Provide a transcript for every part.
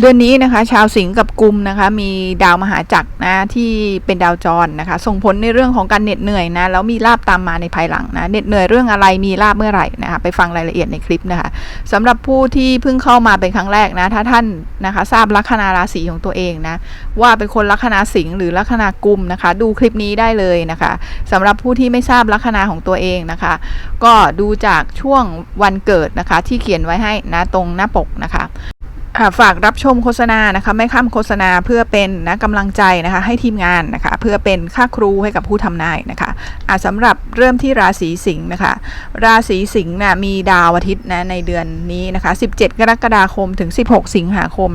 เดือนนี้นะคะ ชาวสิงห์กับกุมนะคะ มีดาวมหาจักรนะที่เป็นดาวจรนะคะ ส่งผลในเรื่องของการเหน็ดเหนื่อยนะแล้วมีลาบตามมาในภายหลังนะเหน็ดเหนื่อยเรื่องอะไรมีลาบเมื่อไหร่นะคะไปฟังรายละเอียดในคลิปนะคะสำหรับผู้ที่เพิ่งเข้ามาเป็นครั้งแรกนะถ้าท่านนะคะทราบลัคนาราศีของตัวเองนะว่าเป็นคนลัคนาสิงห์หรือลัคนากุมนะคะ ดูคลิปนี้ได้เลยนะคะสำหรับผู้ที่ไม่ทราบลัคนาของตัวเองนะคะ ก็ดูจากช่วงวันเกิดนะคะ ที่เขียนไว้ให้นะตรงหน้าปกนะคะ ฝากรับชมโฆษณานะคะไม่ข้ามโฆษณาเพื่อเป็นนะกำลังใจนะคะให้ทีมงานนะคะเพื่อเป็นค่าครูให้กับผู้ทำนายนะคะะสำหรับเริ่มที่ราศีสิงห์นะคะราศีสิงห์นะมีดาวอาทิตย์นะในเดือนนี้นะคะ 17 กรกฎาคมถึง 16 สิงหาคม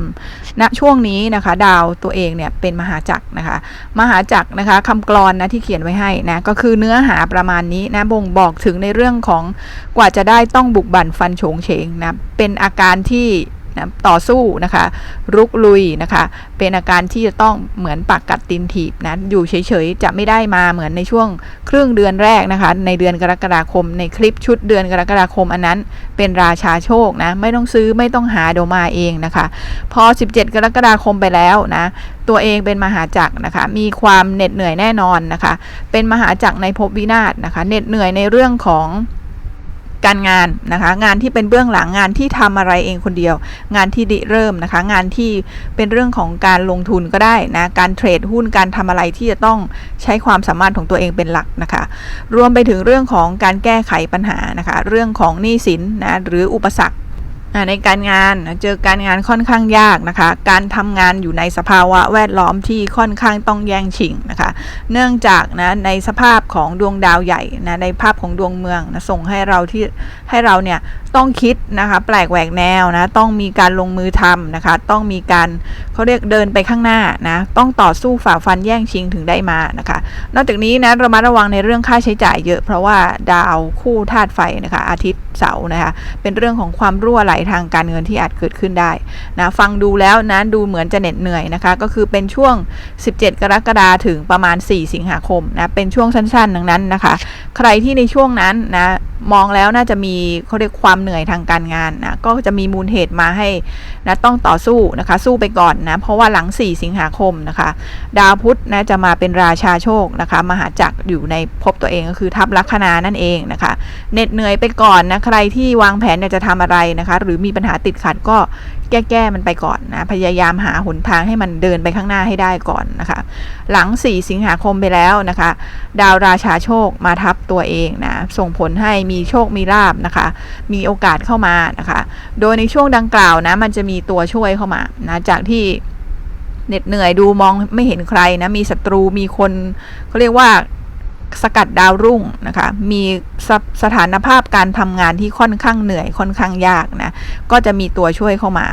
ณนะช่วงนี้นะคะดาวตัวเองเนี่ยเป็นมหาจักรนะคะมหาจักรนะคะคำกลอนนะที่เขียนไว้ให้นะก็คือเนื้อหาประมาณนี้นะบ่งบอกถึงในเรื่องของกว่าจะได้ต้องบุกบั่นฟันโฉงเฉงนะเป็นอาการที่ นะต่อสู้นะคะรุกลุยนะคะเป็นอาการที่จะต้องเหมือนปากกัดตินถีบนะอยู่เฉยๆจะไม่ได้มาเหมือนในช่วงครึ่งเดือนแรกนะคะในเดือนกรกฎาคม ในคลิปชุดเดือนกรกฎาคมอันนั้นเป็นราชาโชคนะไม่ต้องซื้อไม่ต้องหาเดยวมาเองนะคะ พอ 17 กรกฎาคมไปแล้วนะตัวเองเป็นมหาจักรนะคะ มีความเหน็ดเหนื่อยแน่นอนนะคะ เป็นมหาจักรในภพวินาศนะคะ เหน็ดเหนื่อยในเรื่องของ การงานนะคะงานที่เป็นเบื้องหลังงานที่ทำอะไรเองคนเดียว งานที่ดิเริ่มนะคะ งานที่เป็นเรื่องของการลงทุนก็ได้นะการเทรดหุ้นการทำอะไรที่จะต้องใช้ความสามารถของตัวเองเป็นหลักนะคะ รวมไปถึงเรื่องของการแก้ไขปัญหานะคะ เรื่องของหนี้สินนะหรืออุปสรรค ในการงานเจอการงานค่อนข้างยากนะคะ การทำงานอยู่ในสภาวะแวดล้อมที่ค่อนข้างต้องแย่งชิงนะคะ เนื่องจากนะในสภาพของดวงดาวใหญ่นะในภาพของดวงเมืองนะส่งให้เราที่ให้เราเนี่ยต้องคิดนะคะแปลกแหวกแนวนะต้องมีการลงมือทำนะคะ ต้องมีการเขาเรียกเดินไปข้างหน้านะต้องต่อสู้ฝ่าฟันแย่งชิงถึงได้มานะคะ นอกจากนี้นะระมัดระวังในเรื่องค่าใช้จ่ายเยอะ เพราะว่าดาวคู่ธาตุไฟนะคะอาทิตย์เสาร์นะคะเป็นเรื่องของความรั่วไหลทางการเงินที่อาจเกิดขึ้นได้นะฟังดูแล้วนะดูเหมือนจะเหน็ดเหนื่อยนะคะก็คือเป็นช่วง 17 กรกฎาคมถึงประมาณ 4 สิงหาคมนะเป็นช่วงสั้นๆดังนั้นนะคะ ใครที่ในช่วงนั้นนะมองแล้วน่าจะมีเขาเรียกความเหนื่อยทางการงานนะก็จะมีมูลเหตุมาให้นะต้องต่อสู้นะคะ สู้ไปก่อนนะเพราะว่าหลัง 4 สิงหาคมนะคะ ดาวพุธนะจะมาเป็นราชาโชคนะคะ มหาจักรอยู่ในภพตัวเองก็คือทับลัคนานั่นเองนะคะเหน็ดเหนื่อยไปก่อนนะใครที่วางแผนจะทำอะไรนะคะ หรือมีปัญหาติดขัดก็ แก้แก้มันไปก่อนนะ พยายามหาหนทางให้มันเดินไปข้างหน้าให้ได้ก่อนนะคะ หลัง 4 สิงหาคมไปแล้วนะคะ ดาวราชาโชคมาทับตัวเองนะ ส่งผลให้มีโชคมีลาบนะคะ มีโอกาสเข้ามานะคะ โดยในช่วงดังกล่าวนะ มันจะมีตัวช่วยเข้ามานะจากที่เหน็ดเหนื่อยดูมองไม่เห็นใครนะ มีศัตรูมีคนเขาเรียกว่า สกัดดาวรุ่งนะคะ มีสสถานภาพการทำงานที่ค่อนข้างเหนื่อยค่อนข้างยากนะ ก็จะมีตัวช่วยเข้ามา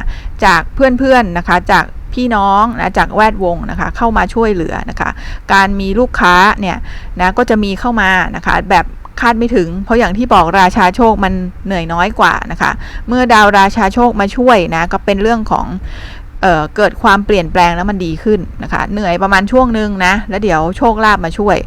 จากเพื่อนๆนะคะ จากพี่น้องนะจากแวดวงนะคะ เข้ามาช่วยเหลือนะคะ การมีลูกค้าเนี่ยนะก็จะมีเข้ามานะคะ แบบคาดไม่ถึง เพราะอย่างที่บอกราชาโชคมันเหนื่อยน้อยกว่านะคะ เมื่อดาวราชาโชคมาช่วยนะก็เป็นเรื่องของ เเกิดความเปลี่ยนแปลงแล้วมันดีขึ้นนะคะ เหนื่อยประมาณช่วงหนึ่งนะ แล้วเดี๋ยวโชคลาภมาช่วย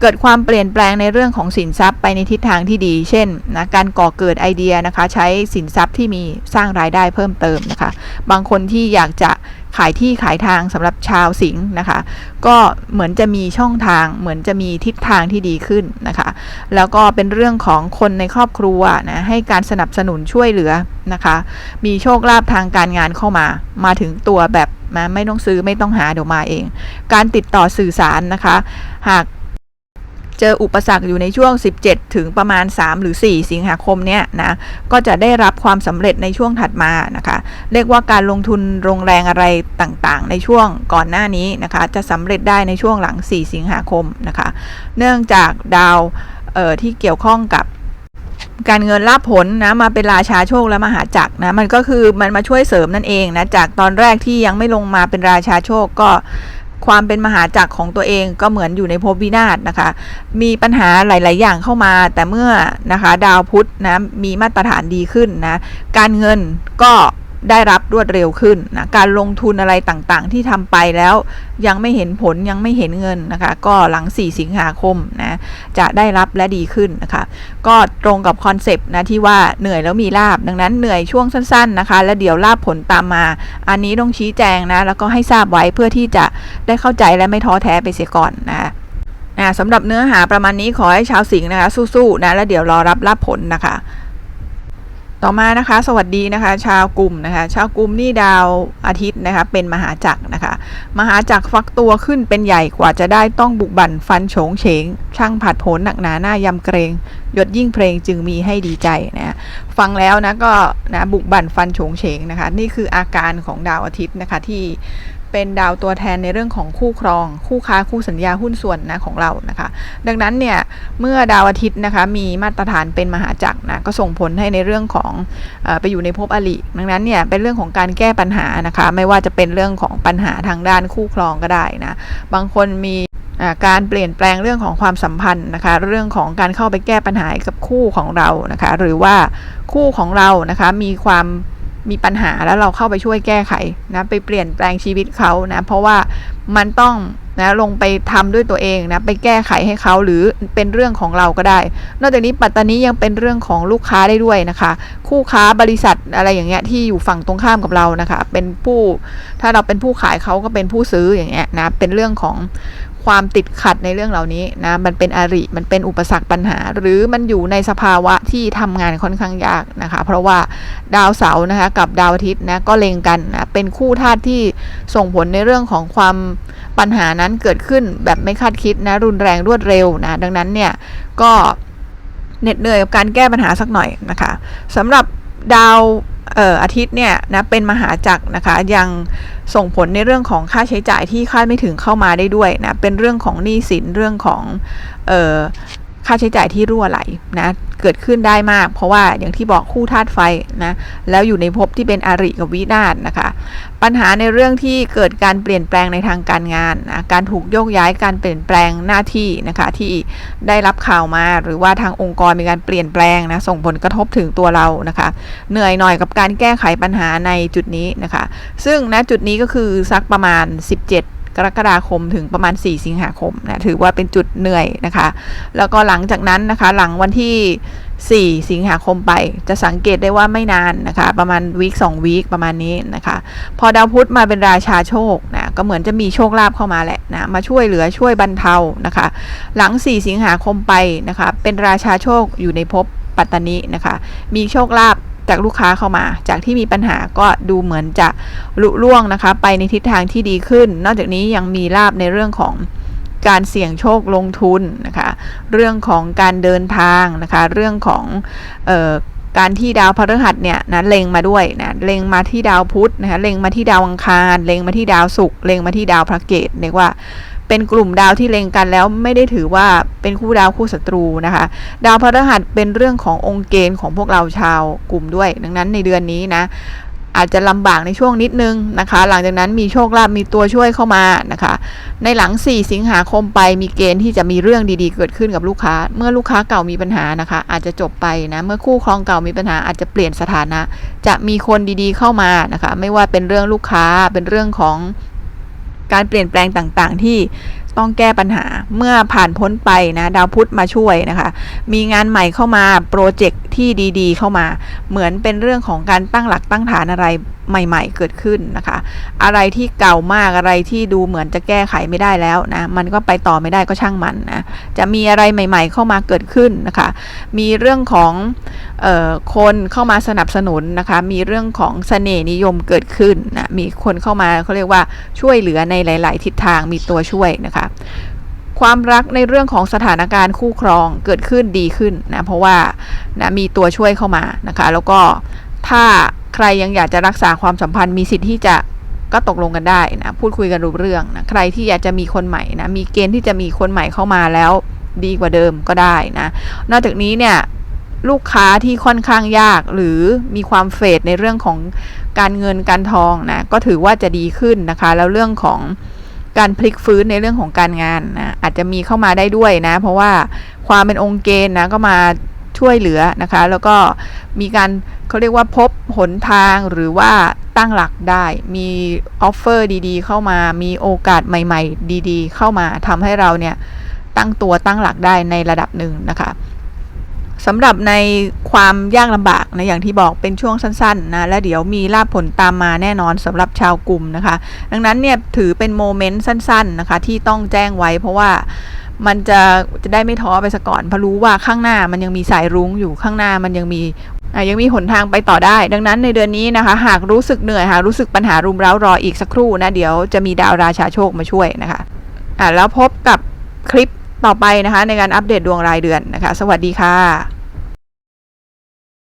เกิดความเปลี่ยนแปลงในเรื่องของสินทรัพย์ไปในทิศทางที่ดี เช่นนะการก่อเกิดไอเดียนะคะ ใช้สินทรัพย์ที่มีสร้างรายได้เพิ่มเติมนะคะ บางคนที่อยากจะ ขายที่ขายทางสำหรับชาวสิงห์นะคะ ก็เหมือนจะมีช่องทาง เหมือนจะมีทิศทางที่ดีขึ้นนะคะ แล้วก็เป็นเรื่องของคนในครอบครัวนะให้การสนับสนุนช่วยเหลือนะคะ มีโชคลาภทางการงานเข้ามา มาถึงตัวแบบนะไม่ต้องซื้อไม่ต้องหาเดี๋ยวมาเอง การติดต่อสื่อสารนะคะ หาก เจออุปสรรคอยู่ในช่วง 17 ถึงประมาณ 3 หรือ 4 สิงหาคมเนี้ยนะก็จะได้รับความสำเร็จในช่วงถัดมานะคะเรียกว่าการลงทุนโรงแรงอะไรต่างๆ ในช่วงก่อนหน้านี้นะคะจะสำเร็จได้ในช่วงหลัง 4 สิงหาคมนะคะเนื่องจากดาวเอ่อที่เกี่ยวข้องกับการเงินลาภผลนะมาเป็นราชาโชคและมหาจักรนะมันก็คือมันมาช่วยเสริมนั่นเองนะจากตอนแรกที่ยังไม่ลงมาเป็นราชาโชคก็ ความเป็นมหาจักรของตัวเองก็เหมือนอยู่ในภพวินาศนะคะ มีปัญหาหลาย ๆ อย่างเข้ามา แต่เมื่อนะคะดาวพุธนะมีมาตรฐานดีขึ้นนะการเงินก็ ได้รับรวดเร็วขึ้นนะการลงทุนอะไรต่างๆ ที่ทำไปแล้วยังไม่เห็นผลยังไม่เห็นเงินนะคะ ก็หลัง 4 สิงหาคมนะจะได้รับและดีขึ้นนะคะ ก็ตรงกับคอนเซปต์นะที่ว่าเหนื่อยแล้วมีลาบดังนั้นเหนื่อยช่วงสั้น ๆนะคะ แล้วเดี๋ยวลาบผลตามมา อันนี้ต้องชี้แจงนะแล้วก็ให้ทราบไว้เพื่อที่จะได้เข้าใจและไม่ท้อแท้ไปเสียก่อนนะคะสำหรับเนื้อหาประมาณนี้ขอให้ชาวสิงห์นะคะ สู้ๆนะแล้วเดี๋ยวรอรับลาบผลนะคะ ต่อมานะคะ สวัสดีนะคะ ชาวกลุ่มนะคะ ชาวกลุ่มนี่ดาวอาทิตย์นะคะ เป็นมหาจักรนะคะ มหาจักรฟักตัวขึ้นเป็นใหญ่กว่าจะได้ต้องบุกบั่นฟันโฉงเฉง ช่างผัดโผนหนักหนาหน้ายำเกรงยดยิ่งเพลงจึงมีให้ดีใจนะฟังแล้วนะก็นะบุกบั่นฟันโฉงเฉงนะคะ นี่คืออาการของดาวอาทิตย์นะคะที่ เป็นดาวตัวแทนในเรื่องของคู่ครอง คู่ค้าคู่สัญญาหุ้นส่วนนะของเรานะคะ ดังนั้นเนี่ยเมื่อดาวอาทิตย์นะคะมีมาตรฐานเป็นมหาจักรนะก็ส่งผลให้ในเรื่องของอไปอยู่ในภพอลิดังนั้นเนี่ยเป็นเรื่องของการแก้ปัญหานะคะไม่ว่าจะเป็นเรื่องของปัญหาทางด้านคู่ครองก็ได้นะบางคนมีการเปลี่ยนแปลงเรื่องของความสัมพันธ์นะคะ เรื่องของการเข้าไปแก้ปัญหากับคู่ของเรานะคะ หรือว่าคู่ของเรานะคะมีความ มีปัญหาแล้วเราเข้าไปช่วยแก้ไขนะไปเปลี่ยนแปลงชีวิตเขานะเพราะว่ามันต้องนะลงไปทำด้วยตัวเองนะไปแก้ไขให้เขาหรือเป็นเรื่องของเราก็ได้ นอกจากนี้ปัตตานียังเป็นเรื่องของลูกค้าได้ด้วยนะคะ คู่ค้าบริษัทอะไรอย่างเงี้ยที่อยู่ฝั่งตรงข้ามกับเรานะคะ เป็นผู้ถ้าเราเป็นผู้ขายเขาก็เป็นผู้ซื้ออย่างเงี้ยนะเป็นเรื่องของ ความติดขัดในเรื่องเหล่านี้นะมันเป็นอริมันเป็นอุปสรรคปัญหา หรือมันอยู่ในสภาวะที่ทำงานค่อนข้างยากนะคะ เพราะว่าดาวเสาร์นะคะกับดาวอาทิตย์นะก็เล็งกันนะเป็นคู่ธาตุที่ส่งผลในเรื่องของความปัญหานั้นเกิดขึ้นแบบไม่คาดคิดนะรุนแรงรวดเร็วนะดังนั้นเนี่ยก็เหน็ดเหนื่อยกับการแก้ปัญหาสักหน่อยนะคะสำหรับดาว อ่ออาทิตย์เนี่ยนะเป็นมหาจักรนะคะยังส่งผลในเรื่องของค่าใช้จ่ายที่คาดไม่ถึงเข้ามาได้ด้วยนะเป็นเรื่องของหนี้สินเรื่องของเอ่อ ค่าใช้จ่ายที่รั่วไหลนะเกิดขึ้นได้มาก เพราะว่าอย่างที่บอกคู่ธาตุไฟนะแล้วอยู่ในภพที่เป็นอริกับวินาศนะคะ ปัญหาในเรื่องที่เกิดการเปลี่ยนแปลงในทางการงานนะการถูกโยกย้ายการเปลี่ยนแปลงหน้าที่นะคะที่ได้รับข่าวมาหรือว่าทางองค์กรมีการเปลี่ยนแปลงนะส่งผลกระทบถึงตัวเรานะคะ เหนื่อยหน่อยกับการแก้ไขปัญหาในจุดนี้นะคะ ซึ่งณจุดนี้ก็คือสักประมาณ 17 กรกฎาคมถึงประมาณ 4 สิงหาคมนะถือว่าเป็นจุดเหนื่อยนะคะ แล้วก็หลังจากนั้นนะคะหลังวันที่ 4 สิงหาคมไป จะสังเกตได้ว่าไม่นานนะคะ ประมาณวีคสองวีคประมาณนี้นะคะ พอดาวพุธมาเป็นราชาโชคนะก็เหมือนจะมีโชคลาภเข้ามาแหละนะมาช่วยเหลือช่วยบรรเทานะคะ หลัง 4 สิงหาคมไปนะคะ เป็นราชาโชคอยู่ในภพปัตตานีนะคะ มีโชคลาภ จากลูกค้าเข้ามา จากที่มีปัญหาก็ดูเหมือนจะลุล่วงนะคะ ไปในทิศทางที่ดีขึ้น นอกจากนี้ยังมีลาบในเรื่องของการเสี่ยงโชคลงทุนนะคะ เรื่องของการเดินทางนะคะ เรื่องของออการที่ดาวพฤหัสเนี่ยนะเล็งมาด้วยนะเล็งมาที่ดาวพุธนะคะเล็งมาที่ดาวอังคาร เล็งมาที่ดาวศุกร์เล็งมาที่ดาวพระเกตเรียกว่า เป็นกลุ่มดาวที่เล็งกันแล้วไม่ได้ถือว่าเป็นคู่ดาวคู่ศัตรูนะคะ ดาวพฤหัสเป็นเรื่องขององค์เกณฑ์ของพวกเราชาวกลุ่มด้วย ดังนั้นในเดือนนี้นะอาจจะลำบากในช่วงนิดนึงนะคะ หลังจากนั้นมีโชคลาภมีตัวช่วยเข้ามานะคะ ในหลัง 4 สิงหาคมไปมีเกณฑ์ที่จะมีเรื่องดีๆ เกิดขึ้นกับลูกค้า เมื่อลูกค้าเก่ามีปัญหานะคะ อาจจะจบไปนะ เมื่อคู่ครองเก่ามีปัญหาอาจจะเปลี่ยนสถานะ จะมีคนดีๆเข้ามานะคะ ไม่ว่าเป็นเรื่องลูกค้าเป็นเรื่องของ การเปลี่ยนแปลงต่างๆ ที่ต้องแก้ปัญหาเมื่อผ่านพ้นไปนะดาวพุธมาช่วยนะคะ มีงานใหม่เข้ามาโปรเจกต์ที่ดีๆ เข้ามา เหมือนเป็นเรื่องของการตั้งหลักตั้งฐานอะไรใหม่ ๆ เกิดขึ้นนะคะ อะไรที่เก่ามากอะไรที่ดูเหมือนจะแก้ไขไม่ได้แล้วนะมันก็ไปต่อไม่ได้ก็ช่างมันนะจะมีอะไรใหม่ ๆ เข้ามาเกิดขึ้นนะคะ มีเรื่องของออคนเข้ามาสนับสนุนนะคะ มีเรื่องของเสน่ห์นิยมเกิดขึ้นนะมีคนเข้ามาเขาเรียกว่าช่วยเหลือในหลาย ๆ ทิศทางมีตัวช่วยนะคะความรักในเรื่องของสถานการณ์คู่ครองเกิดขึ้นดีขึ้นนะเพราะว่านะมีตัวช่วยเข้ามานะคะ แล้วก็ถ้า ใครยังอยากจะรักษาความสัมพันธ์มีสิทธิ์ที่จะก็ตกลงกันได้นะพูดคุยกันรู้เรื่องนะใครที่อยากจะมีคนใหม่นะมีเกณฑ์ที่จะมีคนใหม่เข้ามาแล้วดีกว่าเดิมก็ได้นะนอกจากนี้เนี่ยลูกค้าที่ค่อนข้างยากหรือมีความเฟดในเรื่องของการเงินการทองนะก็ถือว่าจะดีขึ้นนะคะ แล้วเรื่องของการพลิกฟื้นในเรื่องของการงานนะอาจจะมีเข้ามาได้ด้วยนะ เพราะว่าความเป็นองค์เกณฑ์นะก็มา ช่วยเหลือนะคะ แล้วก็มีการเขาเรียกว่าพบหนทางหรือว่าตั้งหลักได้ มีออฟเฟอร์ดีๆ เข้ามา มีโอกาสใหม่ ๆ ดีๆ เข้ามาทำให้เราเนี่ยตั้งตัวตั้งหลักได้ในระดับหนึ่งนะคะสำหรับในความยากลำบากนะอย่างที่บอกเป็นช่วงสั้นๆนะและเดี๋ยวมีลาภผลตามมาแน่นอนสำหรับชาวกลุ่มนะคะ ดังนั้นเนี่ยถือเป็นโมเมนต์สั้นๆนะคะที่ต้องแจ้งไว้เพราะว่า มันจะจะได้ไม่ท้อไปซะก่อนเพราะรู้ว่าข้างหน้ามันยังมีสายรุ้งอยู่ข้างหน้ามันยังมีอะยังมีหนทางไปต่อได้ ดังนั้นในเดือนนี้นะคะ หากรู้สึกเหนื่อยหากรู้สึกปัญหารุมเร้ารออีกสักครู่นะ เดี๋ยวจะมีดาวราชาโชคมาช่วยนะคะอะแล้วพบกับคลิปต่อไปนะคะ ในการอัปเดตดวงรายเดือนนะคะ สวัสดีค่ะ